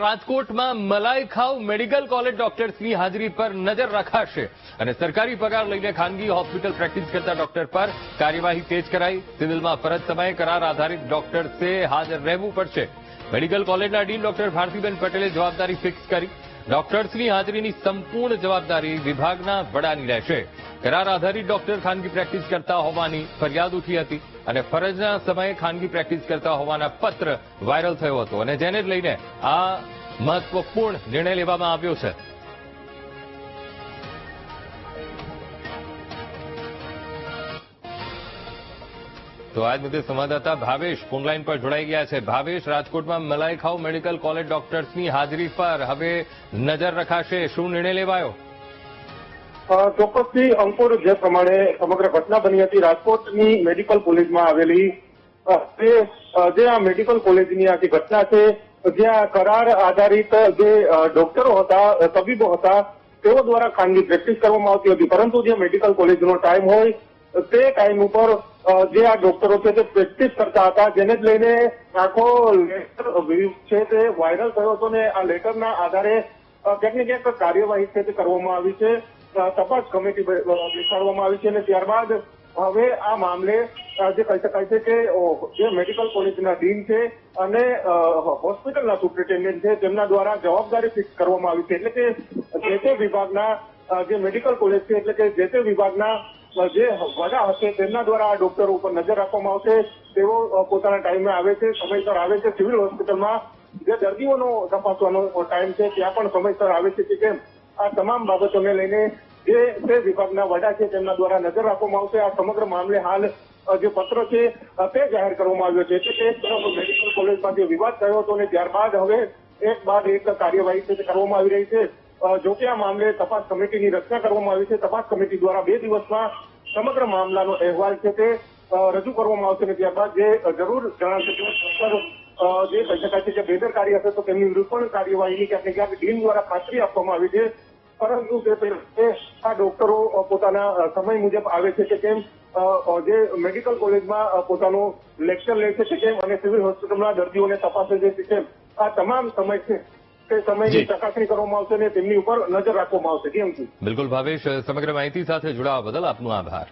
રાજકોટમાં મલાઈ ખાવ medical college ડોક્ટર્સની હાજરી પર નજર રખાશે અને સરકારી પગાર લઈને ખાનગી હોસ્પિટલ પ્રેક્ટિસ કરતા ડોક્ટર પર કાર્યવાહી તેજ કરાઈ. સિવિલમાં ફરજ સમયે કરાર આધારિત ડોક્ટર્સે હાજર રહેવું પડશે. મેડિકલ કોલેજના ડીન ડોક્ટર ભારતીબેન પટેલે જવાબદારી ફિક્સ કરી. ડોક્ટર્સની હાજરીની સંપૂર્ણ જવાબદારી વિભાગના વડાની રહેશે. કરાર આધારિત ડોક્ટર ખાનગી પ્રેક્ટિસ કરતા હોવાની ફરિયાદ ઉઠી હતી અને ફરજના સમયે ખાનગી પ્રેક્ટિસ કરતા હોવાના પત્ર વાયરલ થયો હતો અને જેને લઈને આ મહત્વપૂર્ણ નિર્ણય લેવામાં આવ્યો છે. તો આજ મુદ્દે સંવાદદાતા ભાવેશ ફોનલાઈન પર જોડાઈ ગયા છે. ભાવેશ, રાજકોટમાં મલાઈ ખાવ મેડિકલ કોલેજ ડોક્ટર્સની હાજરી પર હવે નજર રખાશે. શું નિર્ણય લેવાયો? ચોક્કસથી અંકુર જે પ્રમાણે સમગ્ર ઘટના બની હતી, રાજકોટની મેડિકલ કોલેજમાં આવેલી જે આ મેડિકલ કોલેજની આખી ઘટના છે, જ્યાં કરાર આધારિત જે ડોક્ટરો હતા તબીબો હતા, તેઓ દ્વારા ખાનગી પ્રેક્ટિસ કરવામાં આવતી હતી. પરંતુ જે મેડિકલ કોલેજનો ટાઈમ હોય, તે ટાઈમ ઉપર જે આ ડોક્ટરો છે તે પ્રેક્ટિસ કરતા હતા, જેને જ લઈને આખો લેટર છે તે વાયરલ થયો હતો ને આ લેટરના આધારે ક્યાંક ને ક્યાંક કાર્યવાહી છે તે કરવામાં આવી છે. તપાસ કમિટી બેસાડવામાં આવી છે અને ત્યારબાદ હવે આ મામલે જે કહી શકાય છે કે જે મેડિકલ કોલેજના ડીન છે અને હોસ્પિટલના સુપ્રિન્ટેન્ડન્ટ છે, તેમના દ્વારા જવાબદારી ફિક્સ કરવામાં આવી છે. એટલે કે જે તે વિભાગના જે મેડિકલ કોલેજ છે, એટલે કે જે તે વિભાગના જે વડા હશે, તેમના દ્વારા આ ડોક્ટરો ઉપર નજર રાખવામાં આવશે. તેઓ પોતાના ટાઈમે આવે છે, સમયસર આવે છે. સિવિલ હોસ્પિટલમાં જે દર્દીઓનો તપાસવાનો ટાઈમ છે, ત્યાં પણ સમયસર આવે છે કે કેમ? આ તમામ બાબતોને લઈને જે તે વિભાગના વડા છે તેમના દ્વારા નજર રાખવામાં આવશે. આ સમગ્ર મામલે હાલ જે પત્ર છે તે જાહેર કરવામાં આવ્યો છે. એટલે એક તરફ મેડિકલ કોલેજમાં જે વિવાદ થયો હતો અને ત્યારબાદ હવે એક બાદ એક કાર્યવાહી છે તે કરવામાં આવી રહી છે. જોકે આ મામલે તપાસ કમિટીની રચના કરવામાં આવી છે. તપાસ કમિટી દ્વારા બે દિવસમાં સમગ્ર મામલાનો અહેવાલ છે તે રજૂ કરવામાં આવશે અને ત્યારબાદ જે જરૂર જણાશે જે કહી શકાય છે કે બેદરકારી હશે તો તેમની વિરુદ્ધ પણ કાર્યવાહીની ક્યાંક ને ક્યાંક ડીન દ્વારા ખાતરી આપવામાં આવી છે. પરંતુ તે આ ડોક્ટરો પોતાના સમય મુજબ આવે છે કે કેમ? જે મેડિકલ કોલેજમાં પોતાનું લેક્ચર લે છે કે કેમ? અને સિવિલ હોસ્પિટલના દર્દીઓને તપાસે છે કે કેમ? આ તમામ સમય છે તે સમયની ચકાસણી કરવામાં આવશે અને તેમની ઉપર નજર રાખવામાં આવશે. કેમ બિલકુલ ભાવેશ સમગ્ર માહિતી સાથે જોડાવા બદલ આપનો આભાર.